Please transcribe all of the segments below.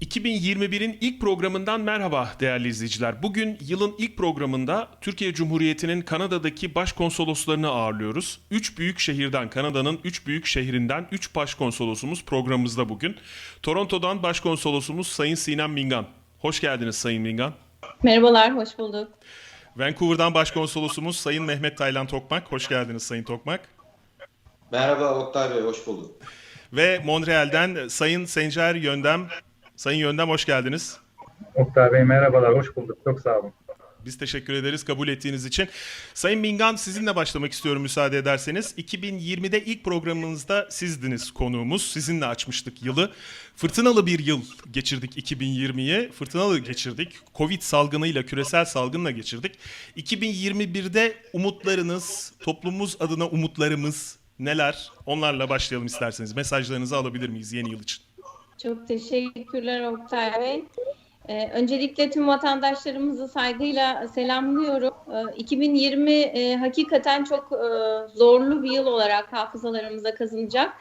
2021'in ilk programından merhaba değerli izleyiciler. Bugün yılın ilk programında Türkiye Cumhuriyeti'nin Kanada'daki başkonsoloslarını ağırlıyoruz. Üç büyük şehirden, Kanada'nın üç büyük şehrinden üç başkonsolosumuz programımızda bugün. Toronto'dan başkonsolosumuz Sayın Sinem Mingan. Hoş geldiniz Sayın Mingan. Merhabalar, hoş bulduk. Vancouver'dan başkonsolosumuz Sayın Mehmet Taylan Tokmak. Hoş geldiniz Sayın Tokmak. Merhaba Oktay Bey, hoş bulduk. Ve Montreal'den Sayın Sencer Yöndem. Sayın Yöndem hoş geldiniz. Oktay Bey merhabalar, hoş bulduk. Çok sağ olun. Biz teşekkür ederiz kabul ettiğiniz için. Sayın Mingan sizinle başlamak istiyorum müsaade ederseniz. 2020'de ilk programımızda sizdiniz konuğumuz. Sizinle açmıştık yılı. Fırtınalı bir yıl geçirdik 2020'yi. Fırtınalı geçirdik. Covid salgınıyla, küresel salgınla geçirdik. 2021'de umutlarınız, toplumumuz adına umutlarımız neler? Onlarla başlayalım isterseniz. Mesajlarınızı alabilir miyiz yeni yıl için? Çok teşekkürler Oktay Bey. Ee, öncelikle tüm vatandaşlarımızı saygıyla selamlıyorum. Ee, 2020 e, hakikaten çok e, zorlu bir yıl olarak hafızalarımıza kazınacak.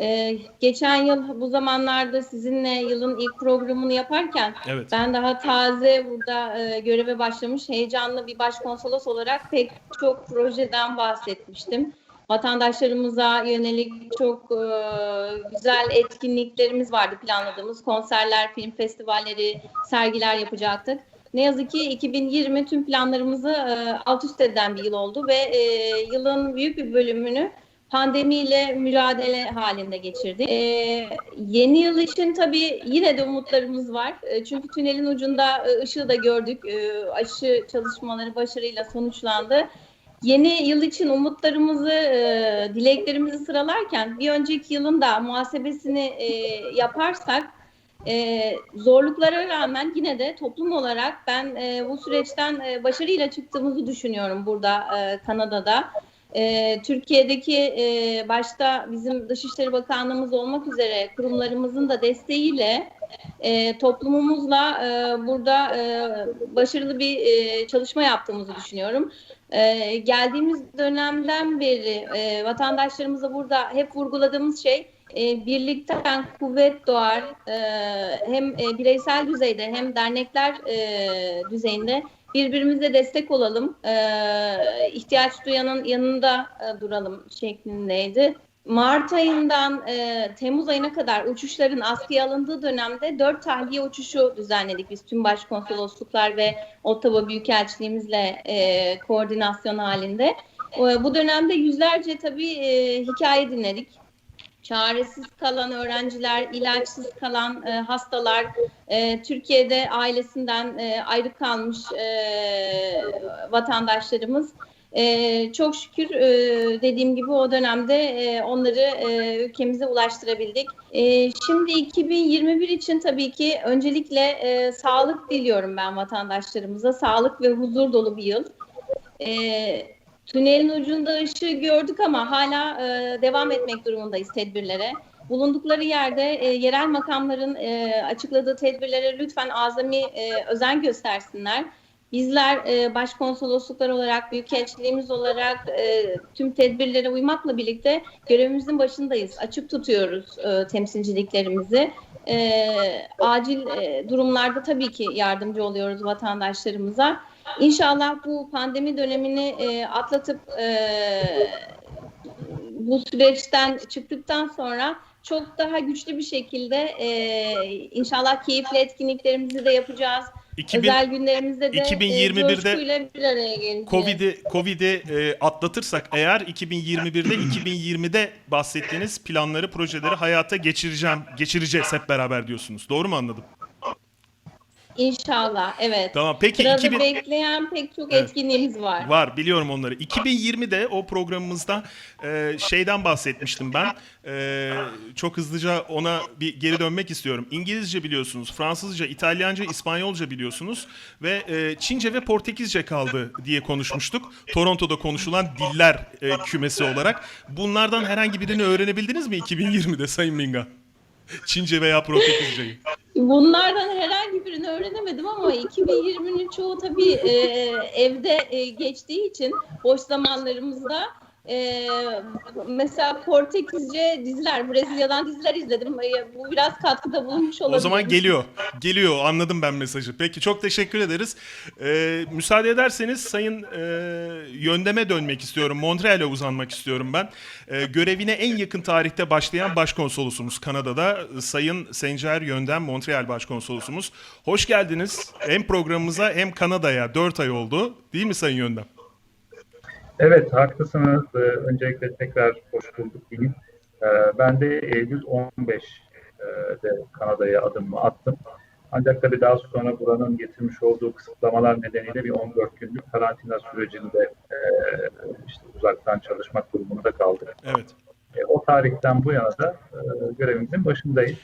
Ee, geçen yıl bu zamanlarda sizinle yılın ilk programını yaparken Evet. ben daha taze burada e, göreve başlamış heyecanlı bir başkonsolos olarak pek çok projeden bahsetmiştim. Vatandaşlarımıza yönelik çok e, güzel etkinliklerimiz vardı planladığımız. Konserler, film festivalleri, sergiler yapacaktık. Ne yazık ki 2020 tüm planlarımızı e, alt üst eden bir yıl oldu ve e, yılın büyük bir bölümünü pandemiyle mücadele halinde geçirdik. E, yeni yıl için tabii yine de umutlarımız var. E, çünkü tünelin ucunda e, ışığı da gördük. E, aşı çalışmaları başarıyla sonuçlandı. Yeni yıl için umutlarımızı, e, dileklerimizi sıralarken bir önceki yılın da muhasebesini e, yaparsak e, zorluklara rağmen yine de toplum olarak ben bu süreçten e, başarıyla çıktığımızı düşünüyorum burada Kanada'da. E, Türkiye'deki e, başta bizim Dışişleri Bakanlığımız olmak üzere kurumlarımızın da desteğiyle e, toplumumuzla e, burada e, başarılı bir e, çalışma yaptığımızı düşünüyorum. E, geldiğimiz dönemden beri e, vatandaşlarımıza burada hep vurguladığımız şey e, birlikten kuvvet doğar. E, hem e, bireysel düzeyde hem dernekler e, düzeyinde birbirimize destek olalım. E, ihtiyaç duyanın yanında e, duralım şeklindeydi. Mart ayından e, Temmuz ayına kadar uçuşların askıya alındığı dönemde dört tahliye uçuşu düzenledik biz tüm başkonsolosluklar ve Ottawa Büyükelçiliğimizle e, koordinasyon halinde. E, bu dönemde yüzlerce tabii e, hikaye dinledik. Çaresiz kalan öğrenciler, ilaçsız kalan e, hastalar, e, Türkiye'de ailesinden e, ayrı kalmış e, vatandaşlarımız. Ee, çok şükür e, dediğim gibi o dönemde e, onları e, ülkemize ulaştırabildik. E, şimdi 2021 için tabii ki öncelikle e, sağlık diliyorum ben vatandaşlarımıza. Sağlık ve huzur dolu bir yıl. E, tünelin ucunda ışığı gördük ama hala e, devam etmek durumundayız tedbirlere. Bulundukları yerde e, yerel makamların e, açıkladığı tedbirlere lütfen azami e, özen göstersinler. Bizler e, başkonsolosluklar olarak, büyükelçiliğimiz olarak e, tüm tedbirlere uymakla birlikte görevimizin başındayız. Açık tutuyoruz e, temsilciliklerimizi. E, acil e, durumlarda tabii ki yardımcı oluyoruz vatandaşlarımıza. İnşallah bu pandemi dönemini e, atlatıp e, bu süreçten çıktıktan sonra çok daha güçlü bir şekilde e, inşallah keyifli etkinliklerimizi de yapacağız. 2000 Özel günlerimizde de 2021'de e, bir araya geleceğiz. Covid'i Covid'i e, atlatırsak eğer 2021'de 2020'de bahsettiğiniz planları, projeleri hayata geçireceğim, geçireceğiz hep beraber diyorsunuz. Doğru mu anladım? İnşallah evet. Tamam. Peki Sırada 2000 bekleyen pek çok Evet. etkinliğimiz var. Var biliyorum onları. 2020'de o programımızda e, şeyden bahsetmiştim ben. E, çok hızlıca ona bir geri dönmek istiyorum. İngilizce biliyorsunuz, Fransızca, İtalyanca, İspanyolca biliyorsunuz ve e, Çince ve Portekizce kaldı diye konuşmuştuk. Toronto'da konuşulan diller e, kümesi olarak. Bunlardan herhangi birini öğrenebildiniz mi 2020'de Sayın Minga? Çince veya Portekizceyi. Bunlardan herhangi birini öğrenemedim ama 2020'nin çoğu tabii e, evde e, geçtiği için boş zamanlarımızda e, mesela Portekizce diziler, Brezilya'dan diziler izledim. E, Bu biraz katkıda bulunmuş olabilir. O zaman geliyor. Geliyor. Anladım ben mesajı. Peki çok teşekkür ederiz. Ee, müsaade ederseniz sayın e, yöndeme dönmek istiyorum. Montreal'e uzanmak istiyorum ben. Ee, görevine en yakın tarihte başlayan başkonsolosumuz Kanada'da e, Sayın Sencer Yöndem Montreal Başkonsolosumuz. Hoş geldiniz. Hem programımıza hem Kanada'ya 4 ay oldu. Değil mi Sayın Yöndem? Evet, haklısınız. Ee, öncelikle tekrar hoş bulduk diyeyim. Ee, ben de Eylül 15 e, Kanada'ya adımımı attım. Ancak tabii daha sonra buranın getirmiş olduğu kısıtlamalar nedeniyle bir 14 günlük karantina sürecinde e, işte uzaktan çalışmak durumunda kaldık. Evet. E, o tarihten bu yana da görevimizin başındayız.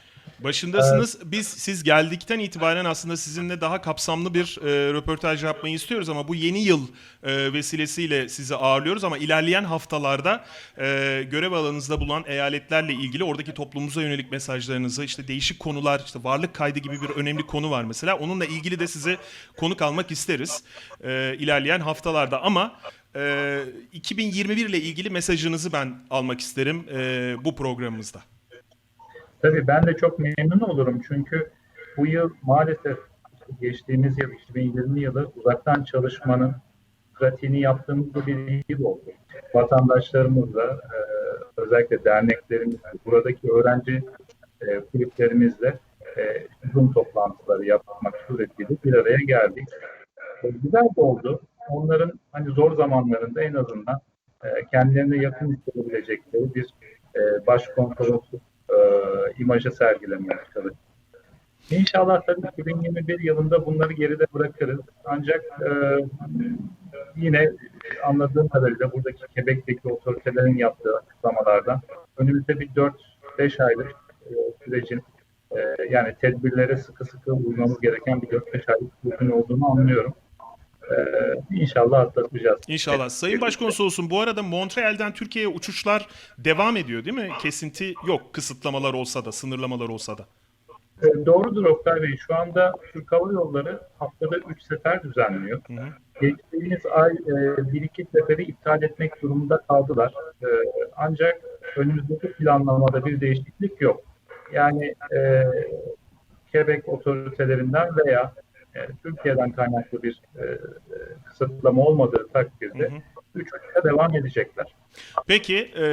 Başındasınız. Biz siz geldikten itibaren aslında sizinle daha kapsamlı bir e, röportaj yapmayı istiyoruz ama bu yeni yıl e, vesilesiyle sizi ağırlıyoruz ama ilerleyen haftalarda e, görev alanınızda bulunan eyaletlerle ilgili oradaki toplumumuza yönelik mesajlarınızı işte değişik konular işte varlık kaydı gibi bir önemli konu var mesela onunla ilgili de sizi konuk almak isteriz e, ilerleyen haftalarda ama e, 2021 ile ilgili mesajınızı ben almak isterim e, bu programımızda. Tabii ben de çok memnun olurum çünkü bu yıl maalesef geçtiğimiz yıl 2020 yılı uzaktan çalışmanın pratiğini yaptığımız bir yıl oldu. Vatandaşlarımızla e, özellikle derneklerimizle, buradaki öğrenci e, kulüplerimizle e, Zoom toplantıları yapmak suretiyle bir araya geldik. Güzel de oldu. Onların hani zor zamanlarında en azından kendilerine yakın hissedebilecekleri bir e, başkonsolosluk e, imajı sergilemeye çalıştık. İnşallah tabii 2021 yılında bunları geride bırakırız. Ancak e, yine anladığım kadarıyla buradaki Quebec'teki otoritelerin yaptığı açıklamalardan önümüzde bir 4-5 aylık e, sürecin e, yani tedbirlere sıkı sıkı uymamız gereken bir 4-5 aylık sürecin olduğunu anlıyorum. E, inşallah atlatacağız. İnşallah. Sayın Başkonsolosum bu arada Montreal'den Türkiye'ye uçuşlar devam ediyor değil mi? Kesinti yok kısıtlamalar olsa da, sınırlamalar olsa da. E, Doğrudur Oktay Bey. Şu anda Türk Hava Yolları haftada 3 sefer düzenliyor. Hı hı. Geçtiğimiz ay e, bir iki seferi iptal etmek durumunda kaldılar. E, ancak önümüzdeki planlamada bir değişiklik yok. Yani e, Quebec otoritelerinden veya Türkiye'den kaynaklı bir e, e, kısıtlama olmadığı takdirde Hı hı. 3 ayda devam edecekler. Peki, e,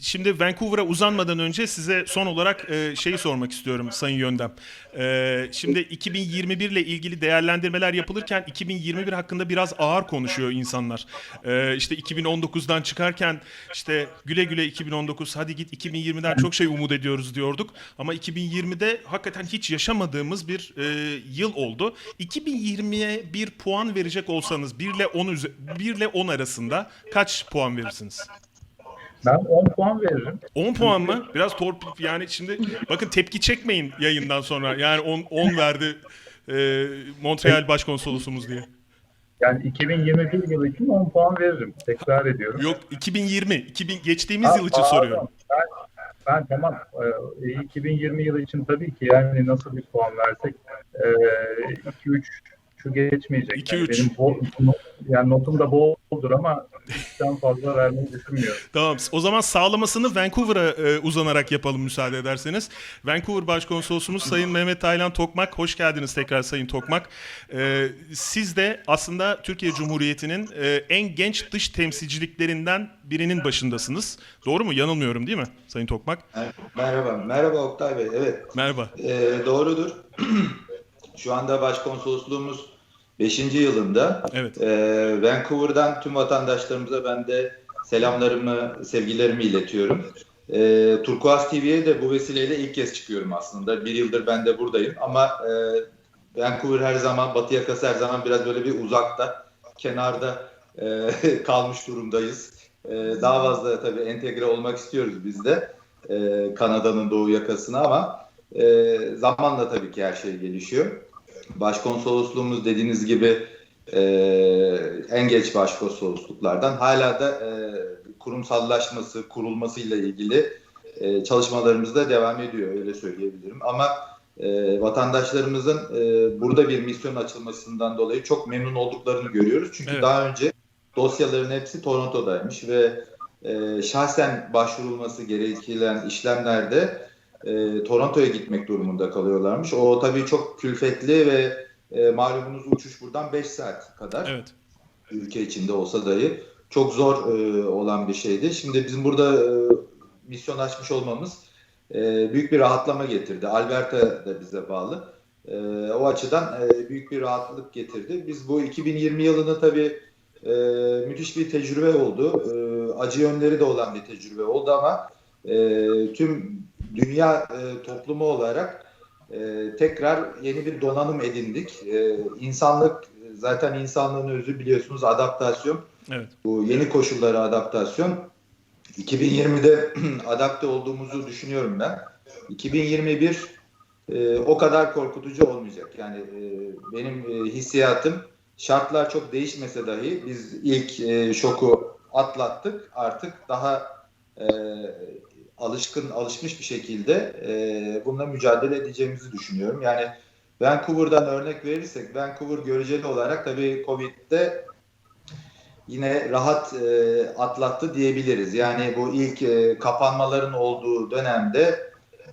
şimdi Vancouver'a uzanmadan önce size son olarak e, şeyi sormak istiyorum Sayın Yöndem. E, şimdi 2021 ile ilgili değerlendirmeler yapılırken 2021 hakkında biraz ağır konuşuyor insanlar. E, işte 2019'dan çıkarken işte güle güle 2019 hadi git 2020'den çok şey umut ediyoruz diyorduk. Ama 2020'de hakikaten hiç yaşamadığımız bir e, yıl oldu. 2020'ye bir puan verecek olsanız 1 ile 10 üze- 1 ile 10 arasında kaç puan verirsiniz? Ben 10 puan veririm. 10 puan mı? Biraz torpil yani şimdi bakın tepki çekmeyin yayından sonra. Yani 10 10 verdi e, Montreal Başkonsolosumuz diye. Yani 2021 yılı için 10 puan veririm. Tekrar ediyorum. Yok 2020, 2000 geçtiğimiz Ha, yıl için pardon. soruyorum. Ben, ben tamam. Ee, 2020 yılı için tabii ki yani nasıl bir puan versek 2-3 şu geçmeyecek. 2-3. Yani benim bol, yani notum da boldur ama 3'ten fazla vermeyi düşünmüyorum. Tamam. O zaman sağlamasını Vancouver'a e, uzanarak yapalım müsaade ederseniz. Vancouver Başkonsolosumuz Sayın Mehmet Taylan Tokmak. Hoş geldiniz tekrar Sayın Tokmak. E, siz de aslında Türkiye Cumhuriyeti'nin e, en genç dış temsilciliklerinden birinin başındasınız. Doğru mu? Yanılmıyorum değil mi Sayın Tokmak? Merhaba, merhaba Oktay Bey. Evet, Merhaba. e, doğrudur. Şu anda başkonsolosluğumuz 5. yılında. Evet. E, Vancouver'dan tüm vatandaşlarımıza ben de selamlarımı, sevgilerimi iletiyorum. E, Turkuaz TV'ye de bu vesileyle ilk kez çıkıyorum aslında. Bir yıldır ben de buradayım ama e, Vancouver her zaman, Batı yakası her zaman biraz böyle bir uzakta, kenarda e, kalmış durumdayız. E, daha fazla tabii entegre olmak istiyoruz biz de e, Kanada'nın doğu yakasına ama e, zamanla tabii ki her şey gelişiyor. Başkonsolosluğumuz dediğiniz gibi e, en geç başkonsolosluklardan hala da e, kurumsallaşması, kurulmasıyla ilgili e, çalışmalarımız da devam ediyor öyle söyleyebilirim. Ama e, vatandaşlarımızın e, burada bir misyon açılmasından dolayı çok memnun olduklarını görüyoruz. Çünkü Evet. daha önce dosyaların hepsi Toronto'daymış ve e, şahsen başvurulması gereken işlemlerde e, Toronto'ya gitmek durumunda kalıyorlarmış. O tabii çok külfetli ve e, malumunuz uçuş buradan 5 saat kadar Evet. ülke içinde olsa dahi çok zor e, olan bir şeydi. Şimdi bizim burada e, misyon açmış olmamız e, büyük bir rahatlama getirdi. Alberta da bize bağlı. E, o açıdan e, büyük bir rahatlık getirdi. Biz bu 2020 yılını tabii e, müthiş bir tecrübe oldu. E, acı yönleri de olan bir tecrübe oldu ama e, tüm dünya e, toplumu olarak e, tekrar yeni bir donanım edindik. E, insanlık zaten insanlığın özü biliyorsunuz adaptasyon. Evet. Bu yeni koşullara adaptasyon. 2020'de adapte olduğumuzu düşünüyorum ben. 2021 e, o kadar korkutucu olmayacak. Yani e, benim e, hissiyatım şartlar çok değişmese dahi biz ilk e, şoku atlattık. Artık daha e, alışkın, alışmış bir şekilde e, bununla mücadele edeceğimizi düşünüyorum. Yani Vancouver'dan örnek verirsek, Vancouver göreceli olarak tabii Covid'de yine rahat e, atlattı diyebiliriz. Yani bu ilk e, kapanmaların olduğu dönemde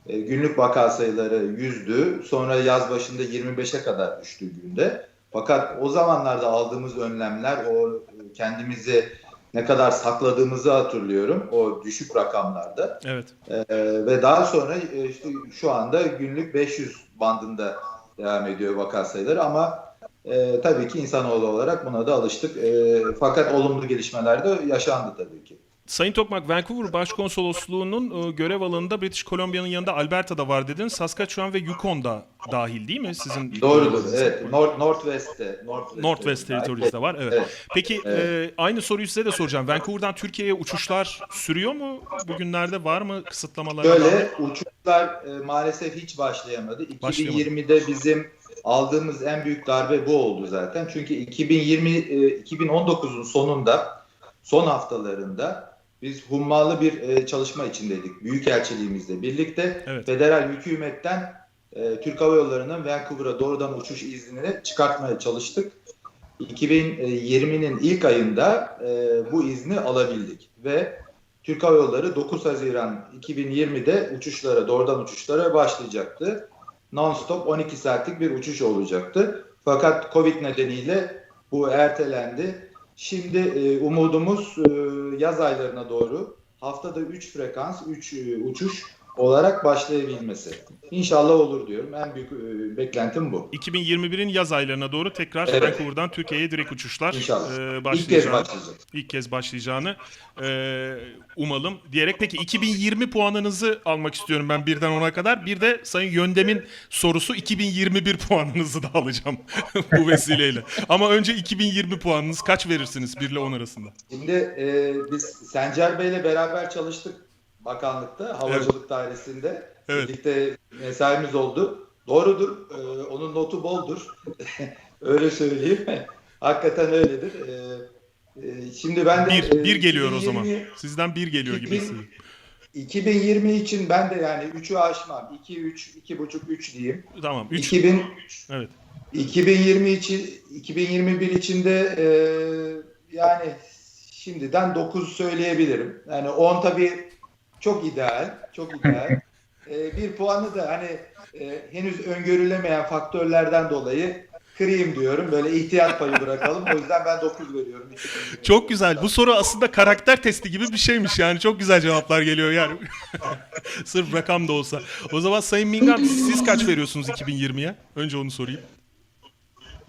e, günlük vaka sayıları yüzdü. Sonra yaz başında 25'e kadar düştü günde. Fakat o zamanlarda aldığımız önlemler, o e, kendimizi ne kadar sakladığımızı hatırlıyorum o düşük rakamlarda. Evet. Ee, ve daha sonra e, işte şu anda günlük 500 bandında devam ediyor vaka sayıları ama e, tabii ki insanoğlu olarak buna da alıştık. E, fakat olumlu gelişmeler de yaşandı tabii ki. Sayın Tokmak, Vancouver Başkonsolosluğu'nun e, görev alanında British Columbia'nın yanında Alberta'da var dedin. Saskatchewan ve Yukon'da dahil değil mi sizin? Doğrudur. Evet. North, Northwest'te. Northwest'te, Northwest Territories'de var. Evet. Evet. Peki e, aynı soruyu size de soracağım. Vancouver'dan Türkiye'ye uçuşlar sürüyor mu? Bugünlerde var mı kısıtlamalar? Böyle uçuşlar e, maalesef hiç başlayamadı. Başlayamadı. 2020'de bizim aldığımız en büyük darbe bu oldu zaten. Çünkü 2020 e, 2019'un sonunda son haftalarında biz hummalı bir e, çalışma içindeydik. Büyükelçiliğimizle birlikte Evet. federal hükümetten e, Türk Hava Yolları'nın Vancouver'a doğrudan uçuş iznini çıkartmaya çalıştık. 2020'nin ilk ayında e, bu izni alabildik ve Türk Hava Yolları 9 Haziran 2020'de uçuşlara, doğrudan uçuşlara başlayacaktı. Non-stop 12 saatlik bir uçuş olacaktı. Fakat Covid nedeniyle bu ertelendi. Şimdi e, umudumuz e, yaz aylarına doğru haftada 3 frekans, 3 uçuş olarak başlayabilmesi. İnşallah olur diyorum. En büyük e, beklentim bu. 2021'in yaz aylarına doğru tekrar Evet. Vancouver'dan Türkiye'ye direkt uçuşlar İnşallah. e, İlk kez başlayacak. ilk kez başlayacağını e, umalım diyerek. Peki 2020 puanınızı almak istiyorum ben birden ona kadar. Bir de Sayın Yöndem'in sorusu 2021 puanınızı da alacağım bu vesileyle. Ama önce 2020 puanınız kaç verirsiniz 1 ile 10 arasında? Şimdi e, biz Sencer Bey'le beraber çalıştık bakanlıkta, havacılık dairesinde. Evet. Birlikte mesaimiz oldu. Doğrudur, e, onun notu boldur. Öyle söyleyeyim. Hakikaten öyledir. E, e, şimdi ben de... Bir, e, bir geliyor o zaman. 2020 Sizden bir geliyor gibi 2000 hissediyorum. 2020 için ben de yani 3'ü aşmam. 2, 3, 2,5, 3 diyeyim. Tamam 3. 2000, Evet. 2020 için 2021 için de e, yani şimdiden 9 söyleyebilirim. Yani 10 tabii çok ideal, çok ideal. E, bir puanı da hani e, henüz öngörülemeyen faktörlerden dolayı kırayım diyorum. Böyle ihtiyat payı bırakalım. O yüzden ben 9 veriyorum. Çok güzel. Bu soru aslında karakter testi gibi bir şeymiş yani. Çok güzel cevaplar geliyor yani. Sırf rakam da olsa. O zaman Sayın Mingam siz kaç veriyorsunuz 2020'ye? Önce onu sorayım.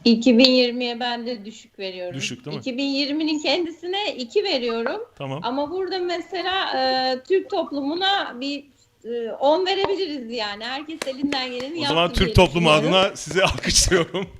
2020'ye ben de düşük veriyorum. Düşük değil mi? 2020'nin kendisine 2 veriyorum. Tamam. Ama burada mesela e, Türk toplumuna bir e, 10 verebiliriz yani. Herkes elinden geleni O yaptı zaman diye Türk toplumu adına sizi alkışlıyorum.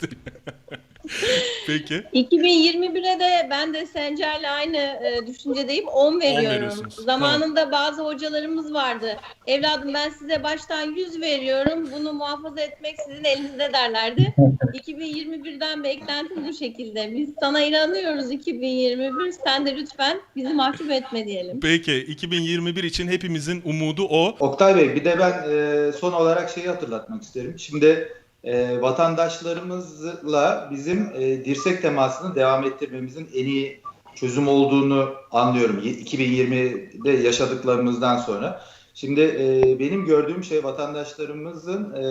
Peki. 2021'e de ben de Sencer'le aynı e, düşüncedeyim. 10 veriyorum. Zamanında bazı hocalarımız vardı. Evladım ben size baştan 100 veriyorum. Bunu muhafaza etmek sizin elinizde derlerdi. 2021'den beklentim bu şekilde. Biz sana inanıyoruz 2021. Sen de lütfen bizi mahcup etme diyelim. Peki. 2021 için hepimizin umudu o. Oktay Bey bir de ben e, son olarak şeyi hatırlatmak isterim. Şimdi e, vatandaşlarımızla bizim e, dirsek temasını devam ettirmemizin en iyi çözüm olduğunu anlıyorum. Y- 2020'de yaşadıklarımızdan sonra. Şimdi e, benim gördüğüm şey vatandaşlarımızın e,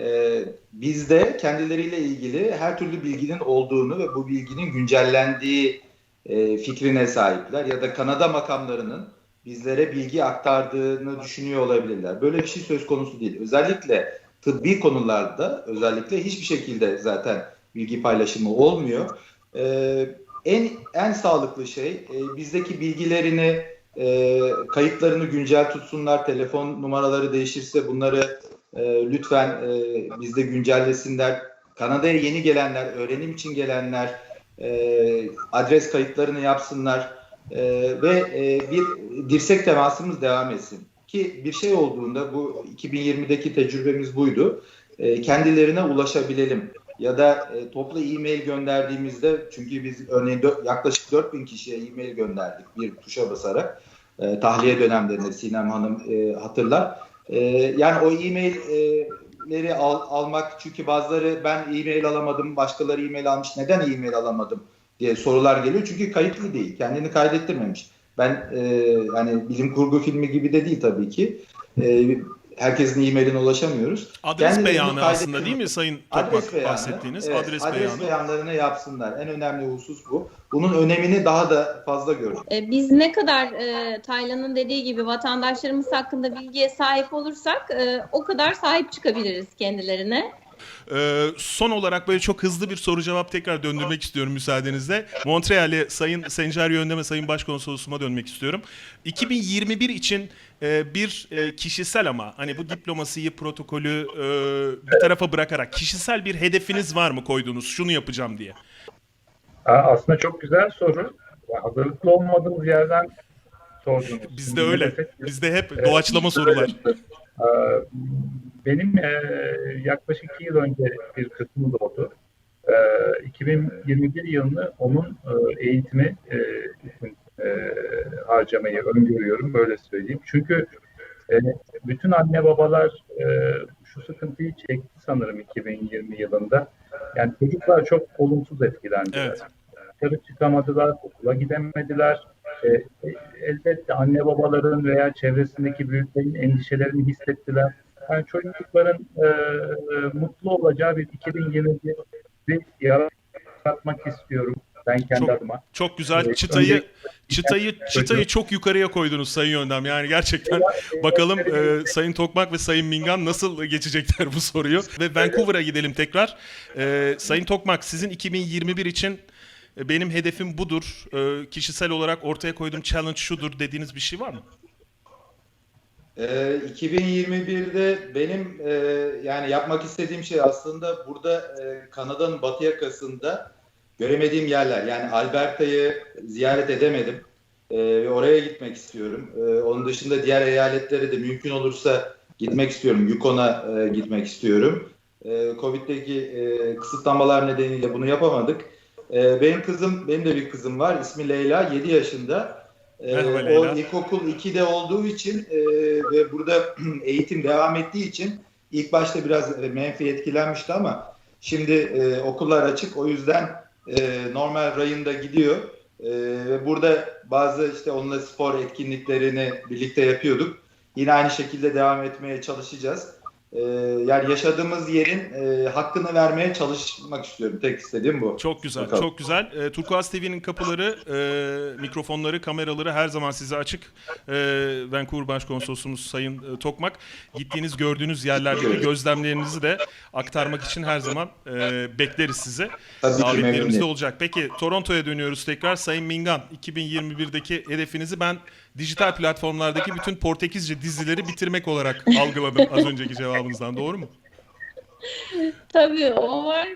e, bizde kendileriyle ilgili her türlü bilginin olduğunu ve bu bilginin güncellendiği e, fikrine sahipler ya da Kanada makamlarının bizlere bilgi aktardığını düşünüyor olabilirler. Böyle bir şey söz konusu değil. Özellikle tıbbi konularda özellikle hiçbir şekilde zaten bilgi paylaşımı olmuyor. Ee, en en sağlıklı şey e, bizdeki bilgilerini e, kayıtlarını güncel tutsunlar. Telefon numaraları değişirse bunları e, lütfen e, bizde güncellesinler. Kanada'ya yeni gelenler, öğrenim için gelenler e, adres kayıtlarını yapsınlar e, ve e, bir dirsek temasımız devam etsin. Ki bir şey olduğunda bu 2020'deki tecrübemiz buydu. E, kendilerine ulaşabilelim ya da e, toplu e-mail gönderdiğimizde çünkü biz örneğin dö- yaklaşık 4000 kişiye e-mail gönderdik bir tuşa basarak e, tahliye dönemlerinde Sinem Hanım e, hatırlar. E, yani o e-mailleri al, almak çünkü bazıları ben e-mail alamadım başkaları e-mail almış neden e-mail alamadım diye sorular geliyor çünkü kayıtlı değil kendini kaydettirmemiş. Ben e, yani bilim kurgu filmi gibi de değil tabii ki. E, herkesin e-mailine ulaşamıyoruz. Adres Kendilerini beyanı aslında değil mi Sayın Adres Tokmak beyanı, bahsettiğiniz evet, adres, adres beyanı? beyanlarını yapsınlar. En önemli husus bu. Bunun önemini daha da fazla gördüm. E, Biz ne kadar e, Taylan'ın dediği gibi vatandaşlarımız hakkında bilgiye sahip olursak e, o kadar sahip çıkabiliriz kendilerine. Ee, son olarak böyle çok hızlı bir soru cevap tekrar döndürmek istiyorum müsaadenizle. Montreal'e Sayın Sencer Yöndem'e Sayın Başkonsolosuma dönmek istiyorum. 2021 için e, bir e, kişisel ama hani bu diplomasiyi, protokolü e, bir tarafa bırakarak kişisel bir hedefiniz var mı koyduğunuz şunu yapacağım diye? Aslında çok güzel soru. Hazırlıklı olmadığımız yerden sordunuz. Bizde öyle. Bizde hep doğaçlama sorular. Ee, Benim e, yaklaşık iki yıl önce bir kızım doğdu. Ee, 2021 yılını onun e, eğitimi e, için harcamayı öngörüyorum, böyle söyleyeyim. Çünkü bütün anne babalar şu sıkıntıyı çekti sanırım 2020 yılında. Yani çocuklar çok olumsuz etkilendiler. Evet. Dışarı çıkamadılar, okula gidemediler. E, e, elbette anne babaların veya çevresindeki büyüklerin endişelerini hissettiler. Yani çocukların e, e, mutlu olacağı bir 2021'i yaratmak istiyorum ben kendi Çok- adıma. Çok güzel Evet, çıtayı önce- çıtayı çıtayı çok yukarıya koydunuz Sayın Yöndem. Yani gerçekten bakalım e, Sayın Tokmak ve Sayın Mingan nasıl geçecekler bu soruyu. Ve Vancouver'a gidelim tekrar. E, Sayın Tokmak sizin 2021 için benim hedefim budur. E, kişisel olarak ortaya koyduğum challenge şudur dediğiniz bir şey var mı? Ee, 2021'de benim e, yani yapmak istediğim şey aslında burada e, Kanada'nın batı yakasında göremediğim yerler. Yani Alberta'yı ziyaret edemedim. E, ve oraya gitmek istiyorum. E, onun dışında diğer eyaletlere de mümkün olursa gitmek istiyorum. Yukon'a e, gitmek istiyorum. E, Covid'deki e, kısıtlamalar nedeniyle bunu yapamadık. E, benim kızım, benim de bir kızım var. İsmi Leyla, 7 yaşında. E, Merhaba o Leyla. ilkokul 2'de olduğu için e, ve burada eğitim devam ettiği için ilk başta biraz e, menfi etkilenmişti ama şimdi e, okullar açık. O yüzden e, normal rayında gidiyor. E, ve burada bazı işte onunla spor etkinliklerini birlikte yapıyorduk. Yine aynı şekilde devam etmeye çalışacağız. E, yani yaşadığımız yerin e, hakkını vermeye çalışmak istiyorum. Tek istediğim bu. Çok güzel, Bakalım. çok güzel. E, Turkuaz TV'nin kapıları, e, mikrofonları, kameraları her zaman size açık. E, Vancouver Başkonsolosumuz Sayın e, Tokmak, gittiğiniz, gördüğünüz yerlerdeki gözlemlerinizi de aktarmak için her zaman e, bekleriz sizi. Davetlerimiz de olacak. Peki Toronto'ya dönüyoruz tekrar. Sayın Mingan, 2021'deki hedefinizi ben dijital platformlardaki bütün Portekizce dizileri bitirmek olarak algıladım az önceki cevabınızdan. Doğru mu? Tabii o var.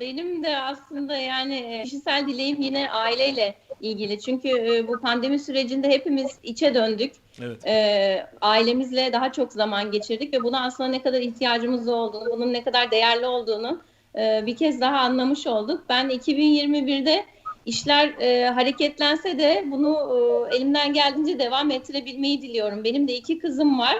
Benim de aslında yani e, kişisel dileğim yine aileyle ilgili. Çünkü e, bu pandemi sürecinde hepimiz içe döndük. Evet. E, ailemizle daha çok zaman geçirdik ve buna aslında ne kadar ihtiyacımız olduğunu, bunun ne kadar değerli olduğunu e, bir kez daha anlamış olduk. Ben 2021'de işler e, hareketlense de bunu e, elimden geldiğince devam ettirebilmeyi diliyorum. Benim de iki kızım var.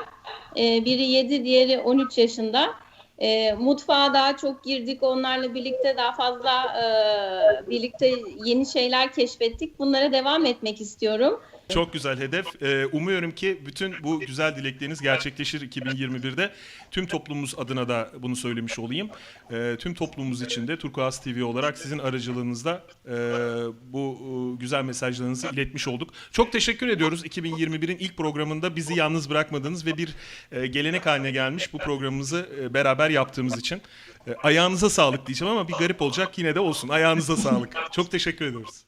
E, biri 7, diğeri 13 yaşında. E, mutfağa daha çok girdik. Onlarla birlikte daha fazla e, birlikte yeni şeyler keşfettik. Bunlara devam etmek istiyorum. Çok güzel hedef. Ee, umuyorum ki bütün bu güzel dilekleriniz gerçekleşir 2021'de. Tüm toplumumuz adına da bunu söylemiş olayım. Ee, tüm toplumumuz için de Turkuaz TV olarak sizin aracılığınızda e, bu e, güzel mesajlarınızı iletmiş olduk. Çok teşekkür ediyoruz. 2021'in ilk programında bizi yalnız bırakmadınız ve bir e, gelenek haline gelmiş bu programımızı beraber yaptığımız için. Ayağınıza sağlık diyeceğim ama bir garip olacak yine de olsun. Ayağınıza sağlık. Çok teşekkür ediyoruz.